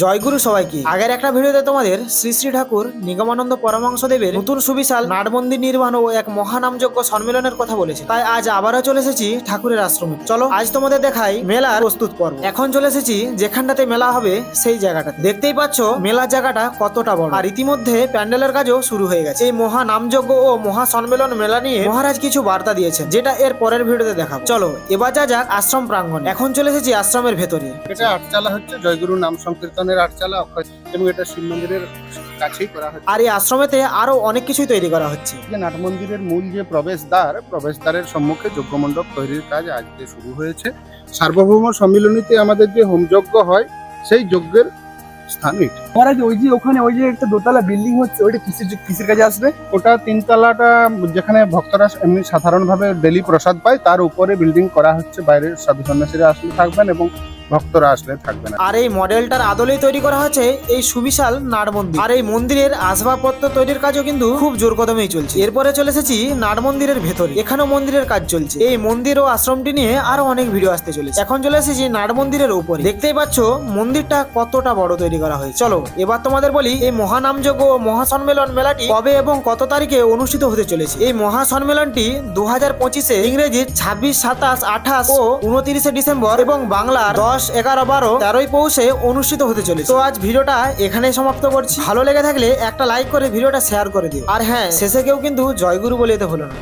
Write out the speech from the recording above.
জয়গুরু সবাইকে। আগের একটা ভিডিওতে তোমাদের শ্রী শ্রী ঠাকুর নিগমানন্দ পরমাংশ দেবের নতুন সুবিশাল নাট মন্দির নির্মাণ ও এক মহানামযজ্ঞ সম্মেলনের কথা বলেছে। তাই আজ আবারও চলে এসেছি ঠাকুরের আশ্রমে। চলো, আজ তোমাদের দেখাই মেলার প্রস্তুত পর্ব। এখন চলে এসেছি যেখানটাতে মেলা হবে সেই জায়গাটা দেখতেই পাচ্ছ মেলার জায়গাটা কতটা বড়। আর ইতিমধ্যে প্যান্ডেলের কাজও শুরু হয়ে গেছে। এই মহা নামযজ্ঞ ও মহা সম্মেলন মেলা নিয়ে মহারাজ কিছু বার্তা দিয়েছেন, যেটা এর পরের ভিডিওতে দেখাবো। চলো, এবার যা যাক আশ্রম প্রাঙ্গণ। এখন চলে এসেছি আশ্রমের ভেতরে। এটা আটচালা হচ্ছে জয়গুরু নাম সংকীর্তনের আটচালা অক্ষয় এবং এটা শিব মন্দিরের কাছেই করা হচ্ছে। আর এই আশ্রমেতে আরও অনেক কিছুই তৈরি করা হচ্ছে। যে নাট মন্দিরের মূল যে প্রবেশদ্বার প্রবেশদ্বারের সম্মুখে যজ্ঞমণ্ডপ তৈরির কাজ আজকে শুরু হয়েছে। সার্বভৌম সম্মিলনীতে আমাদের যে হোম হোমযজ্ঞ হয় সেই যজ্ঞের স্থান এটা। মহারাজ ওই যে ওখানে ওই যে একটা দোতলা বিল্ডিং হচ্ছে ওইটা কিসের কিসের কাজে আসবে? ওটা তিনতলাটা যেখানে ভক্তরা এমনি সাধারণভাবে ডেলি প্রসাদ পায় তার উপরে বিল্ডিং করা হচ্ছে বাইরের সাধু সন্ন্যাসীরা আসলে থাকবেন এবং ভক্তরা আসলে থাকবেন আর এই মডেলটার আদলেই তৈরি করা হয়েছে এই সুবিশাল নাট মন্দির। আর এই মন্দিরের আসবাবপত্র তৈরির কাজও কিন্তু খুব জোর কদমেই চলছে। এরপরে চলে এসেছি নাট মন্দিরের ভেতরে। এখানেও মন্দিরের কাজ চলছে। এই মন্দির ও আশ্রমটি নিয়ে আরও অনেক ভিডিও আসতে চলেছে। এখন চলে এসেছি নাট মন্দিরের উপরে। দেখতেই পাচ্ছ, মন্দিরটা কতটা বড় তৈরি করা হয়েছে। চলো, এবার তোমাদের বলি, এই মহানামযজ্ঞ ও মহাসম্মেলন মেলাটি কবে এবং কত তারিখে অনুষ্ঠিত হতে চলেছে? এই মহাসম্মেলনটি দু হাজার পঁচিশে ইংরেজির ছাব্বিশ, সাতাশ, আঠাশ ও উনত্রিশে ডিসেম্বর এবং বাংলার দশ এগারো বারো তেরোই পৌষে অনুষ্ঠিত হতে চলেছে। তো আজ ভিডিওটা এখানে সমাপ্ত করছি। ভালো লেগে থাকলে একটা লাইক করে ভিডিওটা শেয়ার করে দিও। আর হ্যাঁ শেষে কেউ কিন্তু জয়গুরু বলে যেতে হলো না।